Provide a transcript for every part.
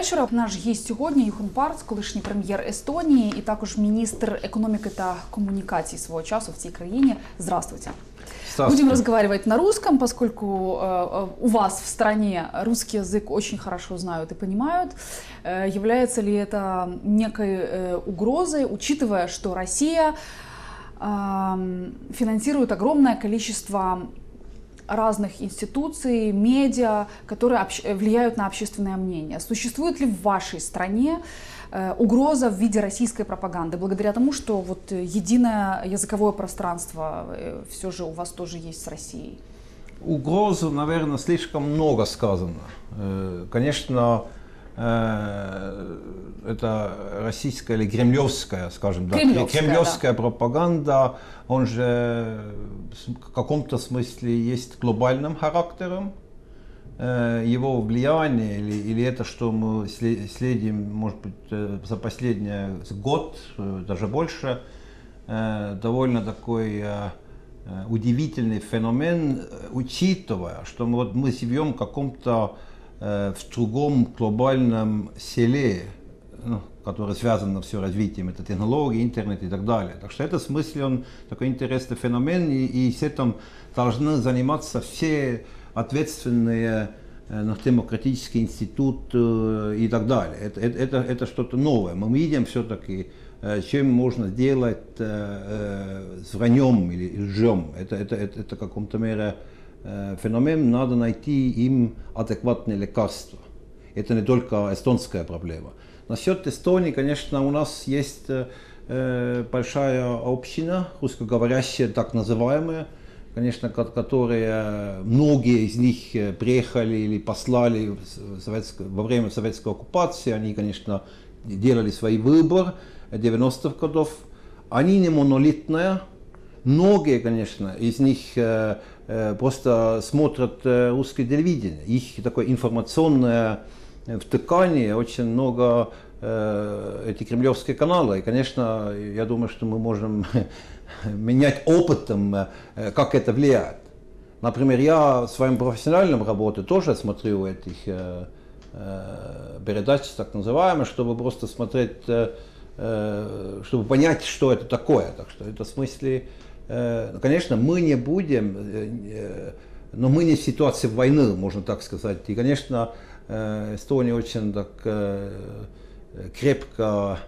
вечора. Наш гість сьогодні Юхан Парц, колишній прем'єр Естонії, і також міністр економіки та комунікацій свого часу в цій країні. Здравствуйте. Будем разговаривать на русском, поскольку э, у вас в стране русский язык очень хорошо знают и понимают. Э, является ли это некой э, угрозой, учитывая, что Россия э, финансирует огромное количество разных институций, медиа, которые влияют на общественное мнение. Существует ли в вашей стране э, угроза в виде российской пропаганды, благодаря тому, что вот единое языковое пространство э, все же у вас тоже есть с Россией? Угроза, наверное, слишком много сказано. Э, конечно, это российская или кремлевская, скажем так, кремлевская, кремлевская да. пропаганда, он же в каком-то смысле есть глобальным характером. Э, его влияние или, или это, что мы следим, может быть, э, за последний год, э, даже больше, довольно такой удивительный феномен, учитывая, что мы, вот мы живем в каком-то в другом глобальном селе, ну, которое связано все развитием, это технологии, интернет и так далее. Так что это в смысле он такой интересный феномен, и, и с этим должны заниматься все ответственные э, демократический институт э, и так далее. Это, это, это, что-то новое. Мы видим все-таки, э, чем можно сделать э, с враньем или лжем. Это, это, это, это каком-то мере э, феномен, надо найти им адекватные лекарства. Это не только эстонская проблема. Насчет Эстонии, конечно, у нас есть э, большая община, русскоговорящая, так называемая, конечно, которые многие из них э, приехали или послали во время советской оккупации, они, конечно, делали свой выбор 90-х годов. Они не монолитные, многие, конечно, из них э, просто смотрят русское телевидение, их такое информационное в ткани очень много э, эти кремлевские каналы. И, конечно, я думаю, что мы можем менять опытом, э, как это влияет. Например, я в своем профессиональном работе тоже смотрю этих э, э, передач, так называемых, чтобы просто смотреть, э, э, чтобы понять, что это такое. Так что это в смысле, э, конечно, мы не будем, э, э но мы не в ситуации войны, можно так сказать. И, конечно, Э, Эстония очень так э, крепко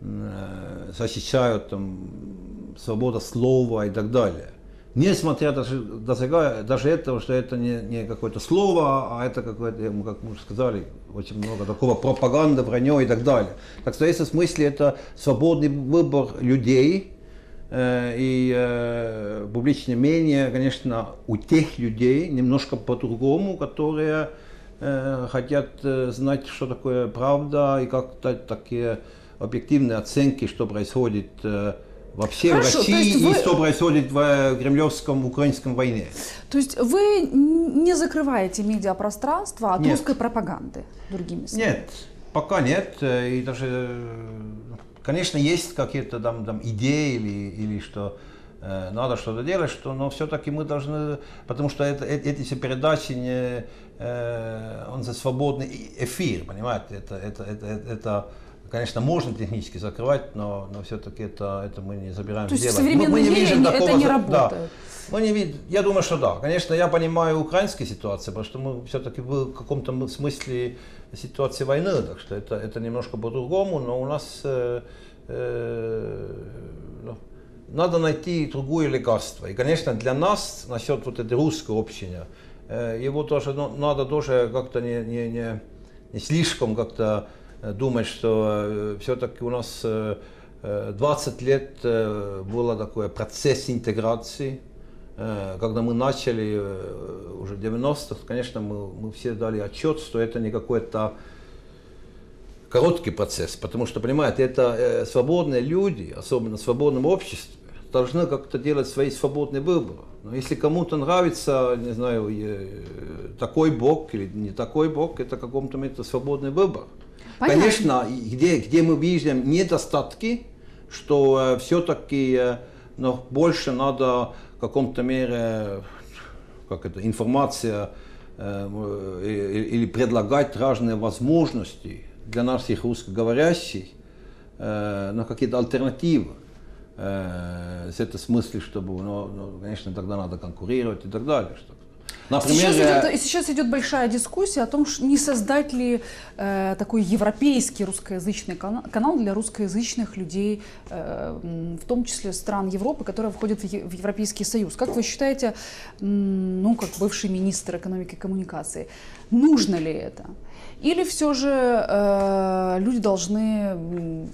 э, защищают там, свобода слова и так далее. Несмотря даже, даже этого, что это не, не какое-то слово, а это какое-то, как мы уже сказали, очень много такого пропаганды, вранье и так далее. Так что в этом смысле это свободный выбор людей, и э, публичное мнение, конечно, у тех людей немножко по-другому, которые Э, хотят э, знать, что такое правда и как дать такие объективные оценки, что происходит э, вообще Хорошо, в России вы... и что происходит в кремлевском украинском войне. То есть вы не закрываете медиапространство от нет. русской пропаганды, другими словами? Нет, пока нет. И даже, конечно, есть какие-то там, там идеи или, или что надо что-то делать, что, но все-таки мы должны, потому что это, эти все передачи не, Э, он за свободный эфир, понимаете, это, это, это, это конечно, можно технически закрывать, но, но все-таки это, это мы не забираем То есть делать. в современном мы, мы не мире видим такого, это не работает? Да. Мы не видим, я думаю, что да. Конечно, я понимаю украинскую ситуацию, потому что мы все-таки в каком-то смысле ситуации войны, так что это, это немножко по-другому, но у нас э, э, ну, надо найти другое лекарство. И, конечно, для нас, насчет вот этой русской общины, Э, его тоже ну, надо тоже как-то не, не, не, не слишком как-то э, думать, что э, все-таки у нас 20 лет был такой процесс интеграции. Когда мы начали уже 90-х, конечно, мы, мы все дали отчет, что это не какой-то короткий процесс, потому что, понимаете, это свободные люди, особенно в свободном обществе, должны как-то делать свои свободные выборы. Но если кому-то нравится, не знаю, такой бог или не такой бог, это каком-то это свободный выбор. Понятно. Конечно, где, где мы видим недостатки, что э, все-таки э, но больше надо в каком-то мере как это, информация э, или предлагать разные возможности для наших русскоговорящих э, ну, какие-то альтернативы. Э, с этой смысле, чтобы, ну, ну, конечно, тогда надо конкурировать и так далее. Что Например, сейчас, идет, сейчас идет большая дискуссия о том, не создать ли э, такой европейский русскоязычный канал, канал для русскоязычных людей, э, в том числе стран Европы, которые входят в, в Европейский Союз. Как вы считаете, ну, как бывший министр экономики и коммуникации, нужно ли это? Или все же э, люди должны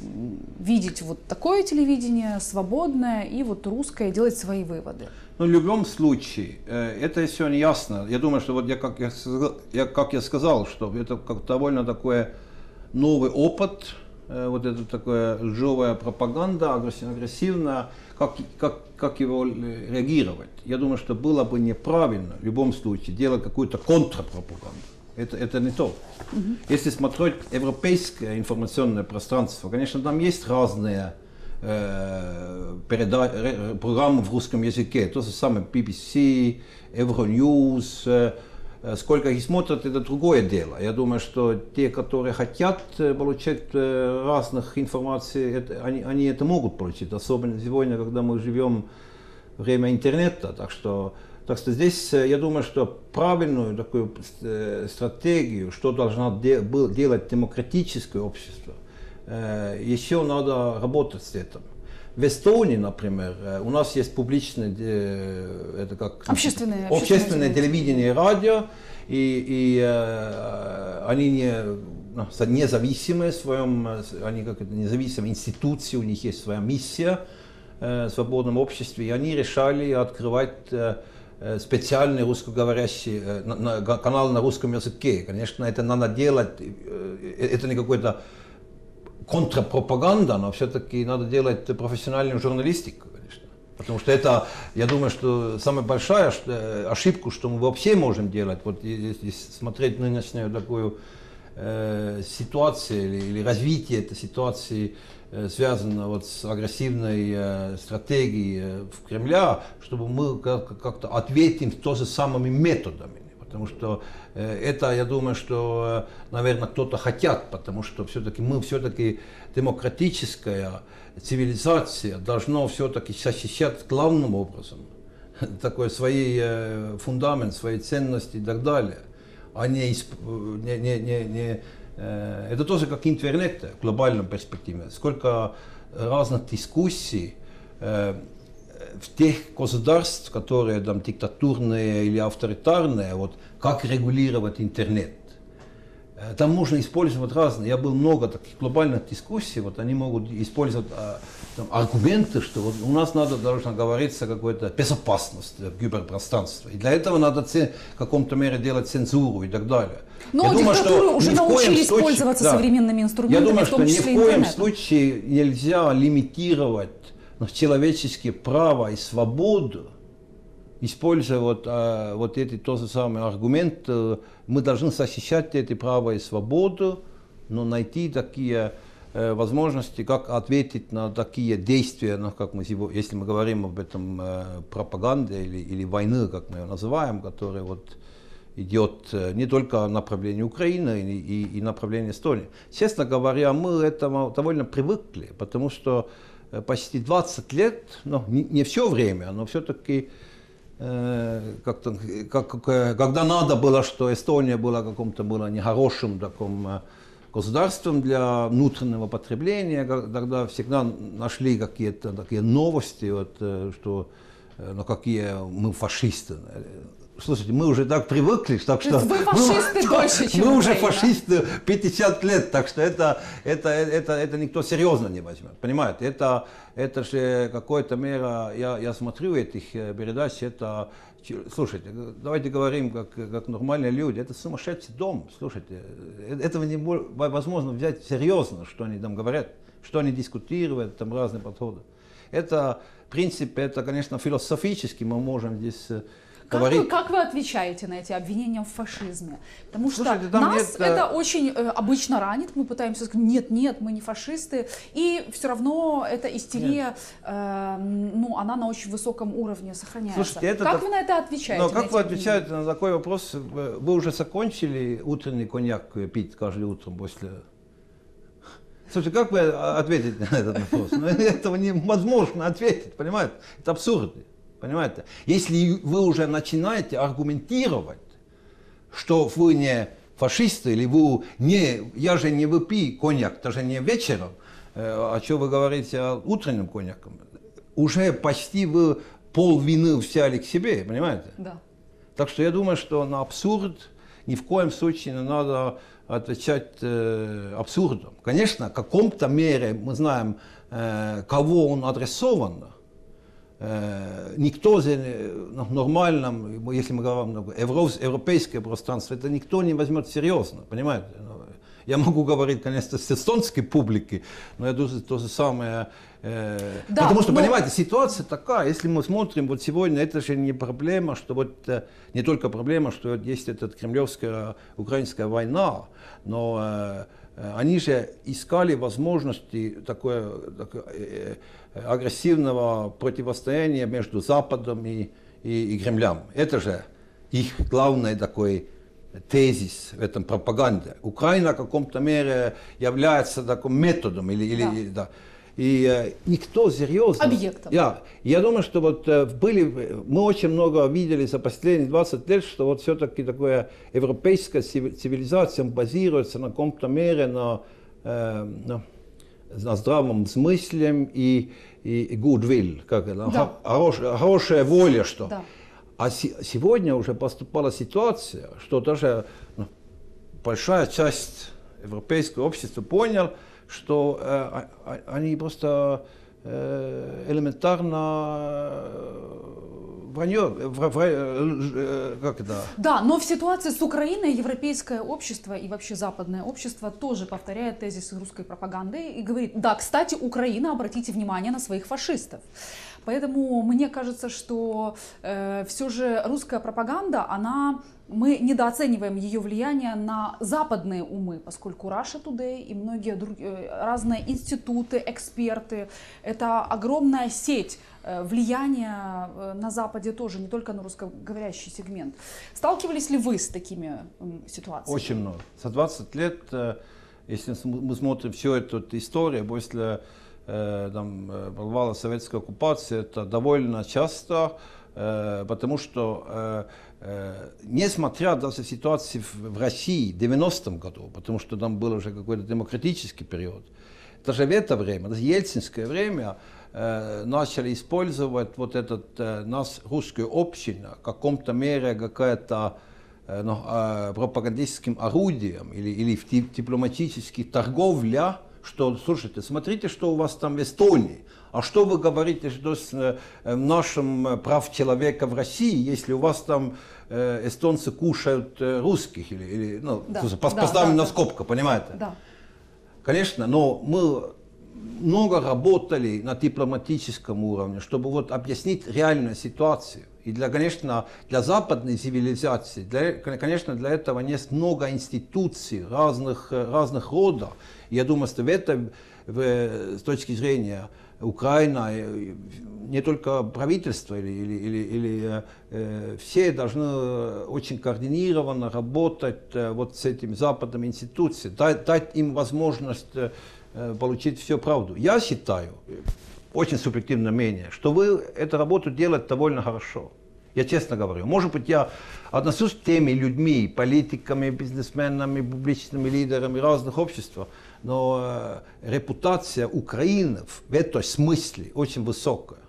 видеть вот такое телевидение, свободное, и вот русское, делать свои выводы? Ну, в любом случае, э, это не ясно. Я думаю, что вот я как я, я, как я сказал, что это как довольно такой новый опыт, э, вот это такая лживая пропаганда, агрессивная, как, как, как его реагировать. Я думаю, что было бы неправильно в любом случае делать какую-то контрпропаганду. Это, это не то. Угу. Если смотреть европейское информационное пространство, конечно, там есть разные э, переда- программы в русском языке. То же самое BBC, Euronews. Э, сколько их смотрят, это другое дело. Я думаю, что те, которые хотят э, получать э, разных информаций, это, они, они это могут получить. Особенно сегодня, когда мы живем время интернета. Так что так что здесь э, я думаю, что правильную такую э, стратегию, что должно делать демократическое общество, э, еще надо работать с этим. В Эстонии, например, у нас есть публичное, это как общественное, общественное, телевидение и радио, и, и э, они не, ну, независимые в своем, они как это независимые институции, у них есть своя миссия э, в свободном обществе, и они решали открывать э, Э, специальный русскоговорящий э, на, на, канал на русском языке. Конечно, это надо делать, э, это не какой-то контрпропаганда, но все-таки надо делать профессиональную журналистику, конечно. Потому что это, я думаю, что самая большая ошибка, что мы вообще можем делать, вот если смотреть нынешнюю такую э, ситуацию или, или развитие этой ситуации, Э, связано вот с агрессивной э, стратегией э, в Кремля, чтобы мы как-то ответим тоже самыми методами. Потому что это, я думаю, что, наверное, кто-то хотят, потому что все-таки мы все-таки демократическая цивилизация должно все-таки защищать главным образом такой свои фундамент, свои ценности и так далее, а не, не, не, не, Э, это тоже как интернет в глобальном перспективе. Сколько разных дискуссий э, в тех государств, которые там диктатурные или авторитарные, вот как регулировать интернет. Э, там можно использовать разные. Я был много таких глобальных дискуссий, вот они могут использовать а, там, аргументы, что вот у нас надо, должна говориться какая-то безопасность киберпространства. И для этого надо в каком-то мере делать цензуру и так далее. Но я думаю, что уже научились случае, пользоваться да, современными инструментами, Я думаю, в том что ни в коем интернетом. случае нельзя лимитировать ну, человеческие права и свободу, используя вот, а, вот эти то же самые аргументы, мы должны защищать эти права и свободу, но найти такие э, возможности, как ответить на такие действия, ну, как мы, если мы говорим об этом э, пропаганде или, или войны, как мы ее называем, которые вот идет э, не только направление Украины и, и, и направление Эстонии. Честно говоря, мы этому довольно привыкли, потому что э, почти 20 лет, ну, не, не все время, но все-таки э, как-то, как, э, когда надо было, что Эстония была каком-то было нехорошим таком государством для внутреннего потребления, тогда всегда нашли какие-то такие новости, вот, что ну, какие мы фашисты. Слушайте, мы уже так привыкли, так что... Вы фашисты мы, дольше, чем Мы уже фашисты 50 лет, так что это, это, это, это никто серьезно не возьмет, понимаете? Это, это же какой-то мера, я, я смотрю этих э, передач, это... Слушайте, давайте говорим как, как нормальные люди, это сумасшедший дом, слушайте. Э, этого невозможно взять серьезно, что они там говорят, что они дискутируют, там разные подходы. Это, в принципе, это, конечно, философически мы можем здесь э, как, говорит... вы, как вы отвечаете на эти обвинения в фашизме? Потому что Слушайте, нас нет... Э, это очень э, обычно ранит, мы пытаемся сказать, нет, нет, мы не фашисты, и все равно эта истерия, э, ну, она на очень высоком уровне сохраняется. Слушайте, это как так... вы на это отвечаете? Но как вы отвечаете на такой вопрос? Вы уже закончили утренний коньяк пить каждое утро после Слушай, как вы ответите на этот вопрос? Ну, этого невозможно ответить, понимаете? Это абсурд, понимаете? Если вы уже начинаете аргументировать, что вы не фашисты, или вы не, я же не выпи коньяк, это же не вечером, э, а что вы говорите о утреннем коньяком? Уже почти вы пол вины взяли к себе, понимаете? Да. Так что я думаю, что на абсурд ни в коем случае не надо отвечать э, абсурдом. Конечно, в каком-то мере мы знаем, э, кого он адресован. Э, никто ну, нормальном, если мы говорим ну, европейское пространство, это никто не возьмет серьезно, понимаете? Ну, я могу говорить, конечно, с эстонской публики, но я думаю, то же самое. Э, да, потому что, но... понимаете, ситуация такая, если мы смотрим вот сегодня, это же не проблема, что вот э, не только проблема, что вот есть эта кремлевская украинская война, но э, э они же искали возможности такое, такое э, агрессивного противостояния между Западом и, и, и Кремлем. Это же их главный такой тезис в этом пропаганде. Украина в каком-то мере является таким методом или, или да. да. И э, никто серьезно... Объектом. Я, я думаю, что вот э, были... Мы очень много видели за последние 20 лет, что вот все-таки такая европейская цивилизация базируется на каком-то мере на, э, на, на здравом смысле и, и, goodwill, как это, да. хорош, хорошая воля, что... Да. А сегодня уже поступала ситуация, что даже ну, большая часть европейского общества понял, что э, а, а, они просто э, элементарно э, вранье, в, э, как это? Да, но в ситуации с Украиной европейское общество и вообще западное общество тоже повторяет тезисы русской пропаганды и говорит, да, кстати, Украина, обратите внимание на своих фашистов. Поэтому мне кажется, что э, все же русская пропаганда, она мы недооцениваем ее влияние на западные умы, поскольку Russia Today и многие другие э, разные институты, эксперты, это огромная сеть э, влияния э, на Западе тоже, не только на русскоговорящий сегмент. Сталкивались ли вы с такими ситуациями? Очень много. За 20 лет, если мы смотрим всю эту историю после там, провала советской оккупации, это довольно часто, потому что несмотря даже ситуации в России в 90-м году, потому что там был уже какой-то демократический период, даже в это время, даже ельцинское время, э, начали использовать вот этот э, нас, русскую общину, в каком-то мере какая-то э, ну, э, пропагандистским орудием или, или в дипломатических торговля, что, слушайте, смотрите, что у вас там в Эстонии, а что вы говорите, что с э, нашим э, прав человека в России, если у вас там э, эстонцы кушают русских или, или ну, да, поставим да, на да, скобку, понимаете? Да. Конечно, но мы много работали на дипломатическом уровне, чтобы вот объяснить реальную ситуацию. И для, конечно, для западной цивилизации, для, конечно, для этого есть много институций разных, разных родов. И я думаю, что в этом, в, с точки зрения Украина, не только правительство или, или, или, или э, все должны очень координированно работать э, вот с этими западными институциями, дать, дать им возможность э, получить всю правду. Я считаю, очень субъективное мнение, что вы эту работу делаете довольно хорошо. Я честно говорю. Может быть, я отношусь к теми людьми, политиками, бизнесменами, публичными лидерами разных обществ, но э, репутация Украины в этом смысле очень высокая.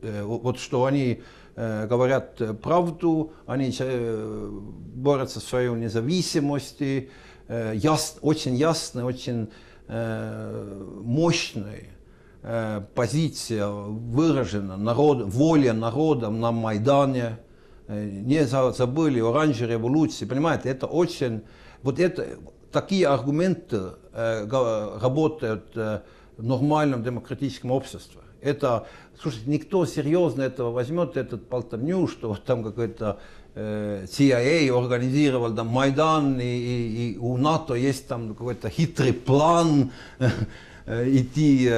Э, вот что они э, говорят правду, они борются за свою независимость, очень ясная, очень мощная позиция выражена, народ, воля народа на Майдане, не забыли оранжевой революции, понимаете, это очень, вот это, такие аргументы э, работают э, в нормальном демократическом обществе. Это, слушайте, никто серьезно этого возьмет, этот полтовню, что там какой-то э, CIA организировал там Майдан, и, и, и у НАТО есть там какой-то хитрый план. идти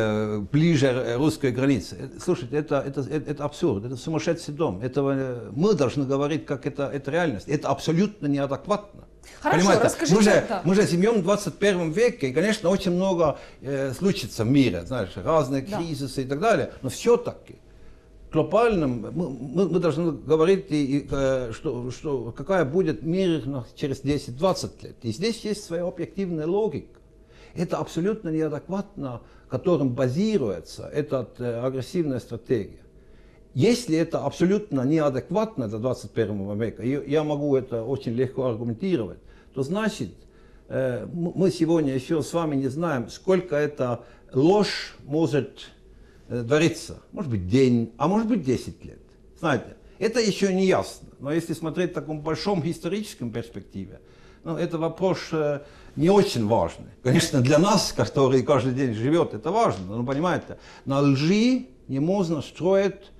ближе русской границы. Слушайте, это, это, это, это абсурд, это сумасшедший дом. Это, мы должны говорить, как это, это реальность. Это абсолютно неадекватно. Хорошо, Понимаете? расскажите. Мы же, мы же живем в 21 веке, и, конечно, очень много э, случится в мире, знаешь, разные да. кризисы и так далее, но все-таки глобальном мы, мы, мы должны говорить, и, и, э, что, что, какая будет мир через 10-20 лет. И здесь есть своя объективная логика. Это абсолютно неадекватно, которым базируется эта э, агрессивная стратегия. Если это абсолютно неадекватно для 21 века, я могу это очень легко аргументировать, то значит, э, мы сегодня еще с вами не знаем, сколько эта ложь может твориться. Может быть день, а может быть 10 лет. Знаете, это еще не ясно. Но если смотреть в таком большом историческом перспективе, ну, это вопрос э, не очень важный. Конечно, для нас, который каждый день живет, это важно. Но понимаете, на лжи не можно строить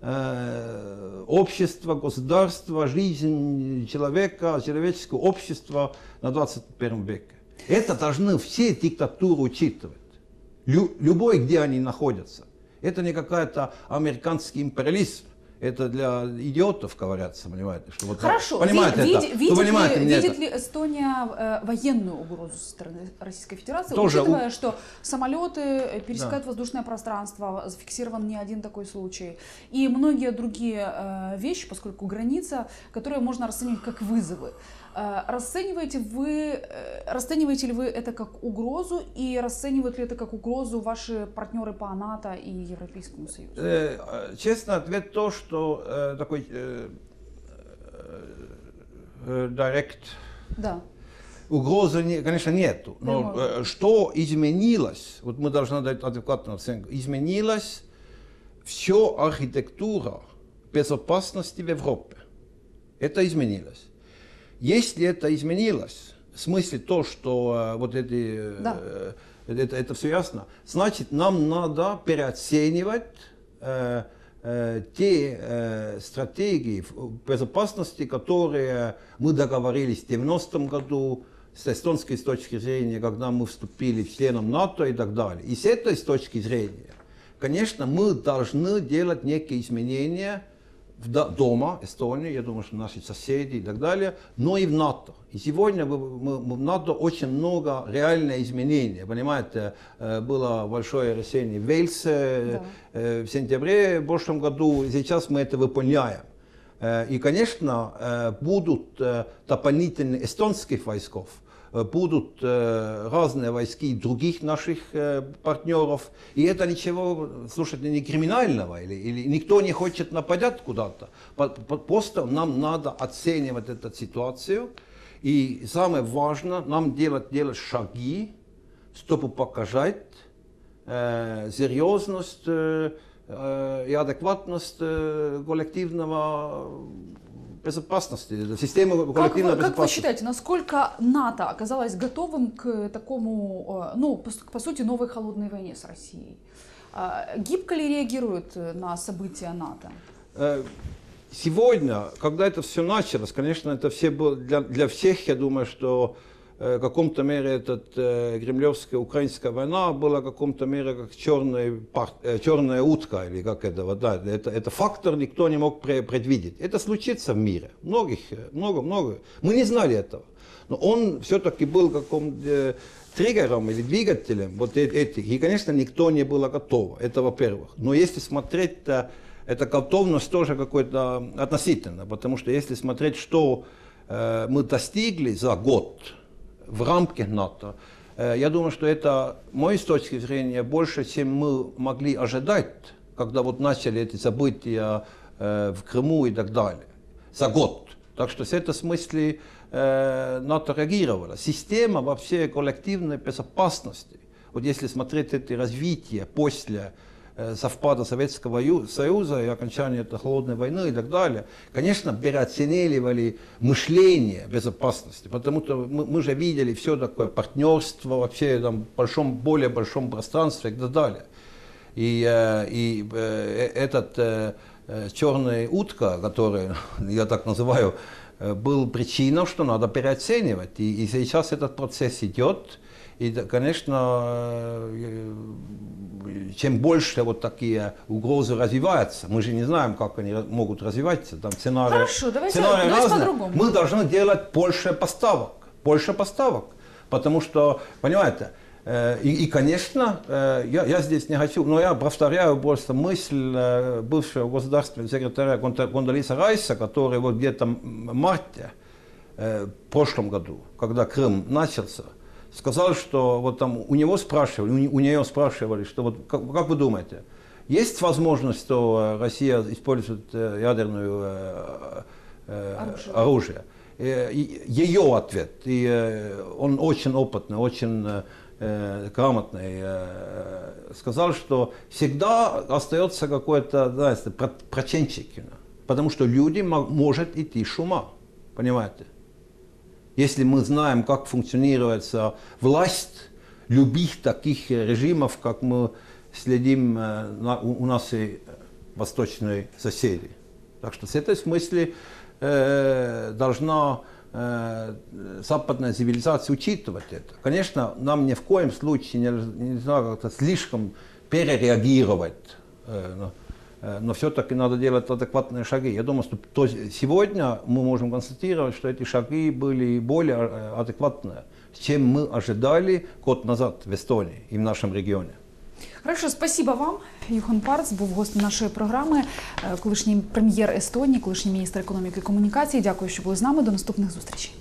э, общество, государство, жизнь человека, человеческого общества на 21 веке. Это должны все диктатуры учитывать. Лю, любой, где они находятся. Это не какая-то американский империализм. Это для идиотов, говорятся, понимаете? Что вот, Хорошо. Понимаете Вид, это? Видит, понимаете ли, видит ли Эстония э, военную угрозу со стороны Российской Федерации, Тоже учитывая, у... что самолеты э, пересекают да. воздушное пространство, зафиксирован не один такой случай, и многие другие э, вещи, поскольку граница, которые можно расценивать как вызовы. Э, расцениваете вы, э, расцениваете ли вы это как угрозу и расценивают ли это как угрозу ваши партнеры по НАТО и Европейскому Союзу? Э, честно, ответ то, что такой direct да. угрозы, конечно, нету. Но Прямо. что изменилось, вот мы должны дать адекватную оценку, изменилась все архитектура безопасности в Европе. Это изменилось. Если это изменилось, в смысле то, что э, вот эти, э, да. э, это, это все ясно, значит нам надо переоценивать э, э, те э, стратегии безопасности, которые мы договорились в 90-м году, с эстонской точки зрения, когда мы вступили в членом НАТО и так далее. И с этой точки зрения, конечно, мы должны делать некие изменения дома, Эстонии, я думаю, что наши соседи и так далее, но и в НАТО. И сегодня в НАТО очень много реальных изменений. Понимаете, э, было большое решение в Вельсе да. Э, в сентябре в прошлом году, сейчас мы это выполняем. Э, и, конечно, будут дополнительные эстонских войсков, будут э, разные войски других наших э, партнеров. И это ничего, слушайте, не криминального, или, или никто не хочет нападать куда-то. Просто нам надо оценивать эту ситуацию. И самое важное, нам делать, делать шаги, чтобы показать э, серьезность э, и адекватность э, коллективного безопасности, системы коллективной как безопасности. Как вы считаете, насколько НАТО оказалось готовым к такому, э, ну, по, по сути, новой холодной войне с Россией? А, гибко ли реагирует на события НАТО? Э, сегодня, когда это все началось, конечно, это все было для, для всех, я думаю, что Э, каком-то мере этот э, кремлевская украинская война была в каком-то мере как черная, э, черная утка, или как это, вот, да, это, это фактор никто не мог предвидеть. Это случится в мире, многих, много, много. Мы не знали этого. Но он все-таки был каком-то триггером или двигателем вот этих. И, конечно, никто не был готов. Это во-первых. Но если смотреть, то эта готовность тоже какой-то относительно. Потому что если смотреть, что э, мы достигли за год, в рамках НАТО. Э, я думаю, что это, мой с точки зрения, больше, чем мы могли ожидать, когда вот начали эти события э, в Крыму и так далее, за год. Так что в этом смысле э, НАТО реагировало. Система вообще коллективной безопасности, вот если смотреть это развитие после совпада Советского Союза и окончания этой холодной войны и так далее, конечно, переоценивали мышление безопасности, потому что мы, мы же видели все такое партнерство вообще там, в большом, более большом пространстве и так далее. И, э, и э, этот черная утка, который я так называю, был причиной, что надо переоценивать. И, и сейчас этот процесс идет. И, конечно, э, чем больше вот такие угрозы развиваются, мы же не знаем, как они могут развиваться, там сценарии, Хорошо, давайте- сценарии давайте разные. по-другому. Мы должны делать больше поставок, больше поставок, потому что, понимаете, э, и, и, конечно, э, я, я здесь не хочу, но я повторяю просто мысль э, бывшего государственного секретаря Гондолиса Райса, который вот где-то в марте э, в прошлом году, когда Крым начался, сказал, что вот там у него спрашивали, у, не- у нее спрашивали, что вот как, как вы думаете, есть возможность, что Россия использует э, ядерную э, э, Оружие. оружие? Ее ответ, и он очень опытный, очень грамотный, сказал, что всегда остается какой-то, знаете, про- процентчик, потому что люди мо- может идти с ума, понимаете? Если мы знаем, как функционирует власть любых таких режимов, как мы следим э, у нас и восточные соседи. Так что с этой смысле э, должна э, западная цивилизация учитывать это. Конечно, нам ни в коем случае нельзя как-то слишком перереагировать. э, но- э, но все-таки надо делать адекватные шаги. Я думаю, что то- сегодня мы можем констатировать, что эти шаги были более э, адекватные, чем мы ожидали год назад в Эстонии и в нашем регионе. Хорошо, спасибо вам. Юхан Парц був гостем нашої програми, е, колишній прем'єр Естонії, колишній міністр економіки і комунікації. Дякую, що були з нами. До наступних зустрічей.